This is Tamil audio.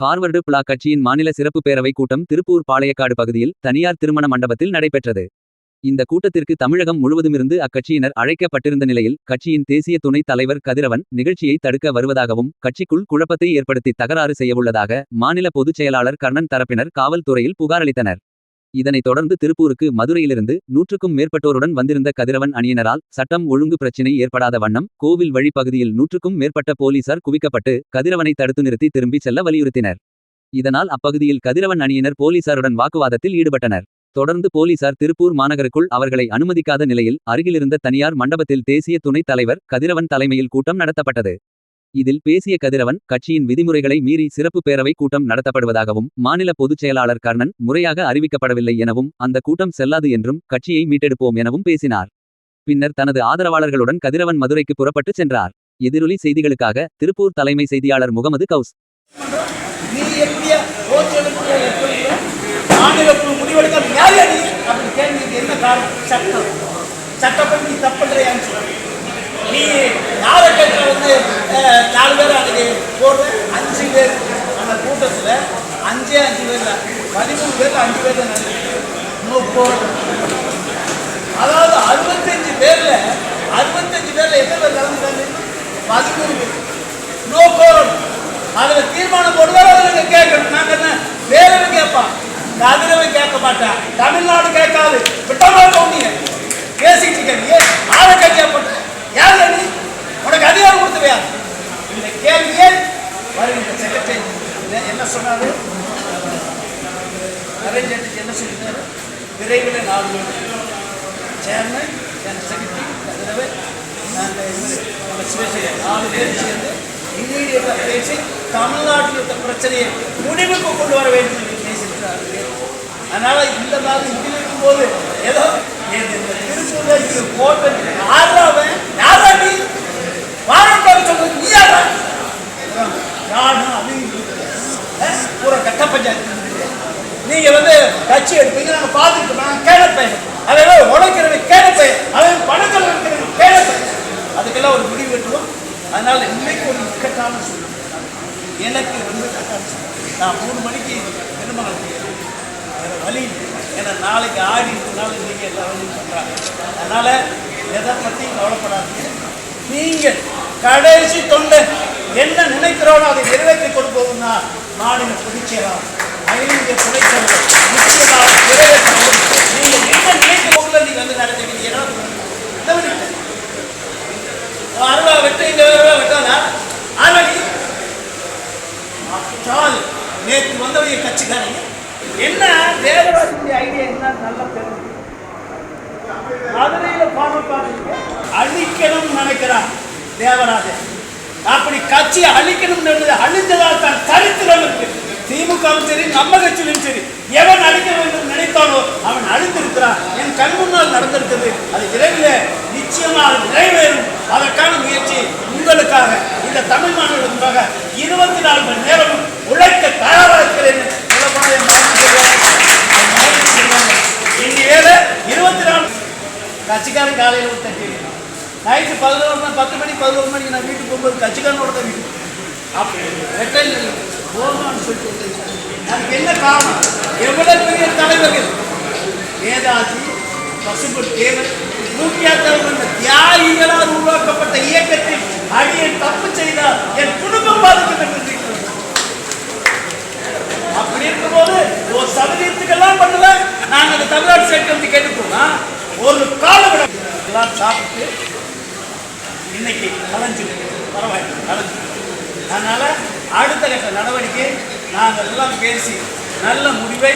ஃபார்வர்டு பிளாக் கட்சியின் மாநில சிறப்பு பேரவை கூட்டம் திருப்பூர் பாளையக்காடு பகுதியில் தனியார் திருமண மண்டபத்தில் நடைபெற்றது. இந்த கூட்டத்திற்கு தமிழகம் முழுவதுமிருந்து அக்கட்சியினர் அழைக்கப்பட்டிருந்த நிலையில் கட்சியின் தேசிய துணைத் தலைவர் கதிரவன் நிகழ்ச்சியை தடுக்க வருவதாகவும் கட்சிக்குள் குழப்பத்தை ஏற்படுத்தி தகராறு செய்யவுள்ளதாக மாநில பொதுச் செயலாளர் கர்ணன் தரப்பினர் காவல்துறையில் புகாரளித்தனர் இதனைத் தொடர்ந்து திருப்பூருக்கு மதுரையிலிருந்து நூற்றுக்கும் மேற்பட்டோருடன் வந்திருந்த கதிரவன் அணியினரால் சட்டம் ஒழுங்கு பிரச்சினை ஏற்படாத வண்ணம் கோவில் வழிப்பகுதியில் நூற்றுக்கும் மேற்பட்ட போலீசார் குவிக்கப்பட்டு கதிரவனை தடுத்து நிறுத்தி திரும்பி செல்ல வலியுறுத்தினர். இதனால் அப்பகுதியில் கதிரவன் அணியினர் போலீசாருடன் வாக்குவாதத்தில் ஈடுபட்டனர். தொடர்ந்து போலீசார் திருப்பூர் மாநகருக்குள் அவர்களை அனுமதிக்காத நிலையில் அருகிலிருந்த தனியார் மண்டபத்தில் தேசிய துணைத் தலைவர் கதிரவன் தலைமையில் கூட்டம் நடத்தப்பட்டது. இதில் பேசிய கதிரவன் கட்சியின் விதிமுறைகளை மீறி சிறப்பு பேரவை கூட்டம் நடத்தப்படுவதாகவும் மாநில பொதுச் செயலாளர் கர்ணன் முறையாக அறிவிக்கப்படவில்லை எனவும் அந்த கூட்டம் செல்லாது என்றும் கட்சியை மீட்டெடுப்போம் எனவும் பேசினார். பின்னர் தனது ஆதரவாளர்களுடன் கதிரவன் மதுரைக்கு புறப்பட்டு சென்றார். எதிரொலி செய்திகளுக்காக திருப்பூர் தலைமை செய்தியாளர் முகமது கவுஸ். சட்டம் சட்டப்படி நீ தப்புன்றையான்னு சொல்லு வந்து நாலு பேர் அன்றைக்கி போட்டு அஞ்சு பேர் அந்த கூட்டத்தில் அஞ்சே அஞ்சு பேர் பதிமூணு பேர் அஞ்சு பேர் தான் இன்னும் அதாவது அறுபத்தஞ்சு பேரில் அறுபத்தஞ்சு பேரில் எத்தனை பேர் கலந்துட்டாங்க? பதிமூணு பேர். நோ கோரம் அதில் தீர்மானம் போடுவார் அதுல கேட்கணும். நாங்கள் என்ன வேறவன் கேட்பான் கதிரவன் கேட்க மாட்டான் தமிழ்நாடு கேட்காது. விட்டமாக கவுண்டிங்க பேசிட்டு என்ன சொன்னாரு? நரேந்திரன் என்ன சொல்லியிருந்தார் விரைவில் நாலு சேர்மன் என் செக்ரட்டரி அதிலவே நாங்கள் இவர் நம்ம நாலு பேர் சேர்ந்து இமீடியட்டாக பேசி தமிழ்நாட்டில் இருக்க பிரச்சனையை முடிவுக்கு கொண்டு வர வேண்டும் என்று பேசியிருக்கிறார்கள் அதனால் இந்த நாள் இதில் இருக்கும்போது ஏதோ திருப்பூரில் இருக்கிற கோட்டை யாராவது யாராவது நீ வாழப்பாடு சொல்றது நீ யாரா நானும் அவங்க பூரா கட்ட பஞ்சாயத்து நீங்க வந்து கட்சி எடுப்பீங்க நாங்க பார்த்துட்டு நாங்க கேடப்பேன் அதெல்லாம் உழைக்கிறவன் கேடப்பேன் அதாவது பணத்தில் இருக்கிறவன் கேடப்பேன் அதுக்கெல்லாம் ஒரு முடிவு எடுத்துவோம் அதனால இன்னைக்கு ஒரு இக்கட்டான சூழ்நிலை. எனக்கு வந்து கட்டான சூழ்நிலை. நான் மூணு மணிக்கு திருமணம் செய்யறேன். வேற வழி இல்லை. ஏன்னா நாளைக்கு ஆடி இருக்கனால நீங்க எல்லா வழியும் பண்றாங்க. அதனால எதை பற்றியும் கவலைப்படாதீங்க. நீங்கள் கடைசி தொண்டை என்ன நினைக்கிறோனோ அதை நிறைவேற்றி கொடுப்போம்னா மாநில பொதுச்செயலாளர் அகில துணைத் முக்கியமாக நீங்க என்ன போகல நீங்க வந்து நடத்துவீங்க அருவா வெட்டு இங்க அருவா வெட்டானா ஆல்ரெடி சால் நேற்று வந்தவங்க கட்சிக்காரங்க. என்ன தேவராஜனுடைய ஐடியா என்ன? நல்லா பேர். மதுரையில பாடல் அழிக்கணும்னு நினைக்கிறான் தேவராஜன். அப்படி கட்சி அழிக்கணும் அழிஞ்சதால் தான் நிச்சயமாக நிறைவேறும். அதற்கான முயற்சி உங்களுக்காக. இந்த தமிழ் மாநிலத்துக்காக இருபத்தி நாலு மணி நேரம் உழைக்க தயாராக இருக்கிறேன் இன்னி வேலை இருபத்தி நாலு கட்சிக்காரன் காலையில் ஒரு தட்டி நைட்டு பதினோரு மணி பத்து மணி பதினோரு மணிக்கு நான் வீட்டுக்கு போகும்போது கட்சிக்காரனோட தான் வீட்டு அப்போ போகணும்னு சொல்லிட்டு அதுக்கு என்ன காரணம்? எவ்வளவு பெரிய தலைவர்கள்? வேதாஜி பசுபட் தேவன் மூக்கியாத்தவர் என்ற தியாகிகளால் உருவாக்கப்பட்ட இயக்கத்தில் அடியை தப்பு செய்தால் என் குடும்பம் பாதிக்கும் அப்படி இருக்கும்போது ஒரு சதவீதத்துக்கெல்லாம் பண்ணல. நாங்க அந்த தமிழ்நாடு சேர்க்க வந்து கேட்டு போனா ஒரு காலவிட எல்லாம் சாப்பிட்டு இன்னைக்கு கலைஞ்சு பரவாயில்லை கலைஞ்சு அதனால அடுத்த கட்ட நடவடிக்கை நாங்கள் எல்லாம் பேசி நல்ல முடிவை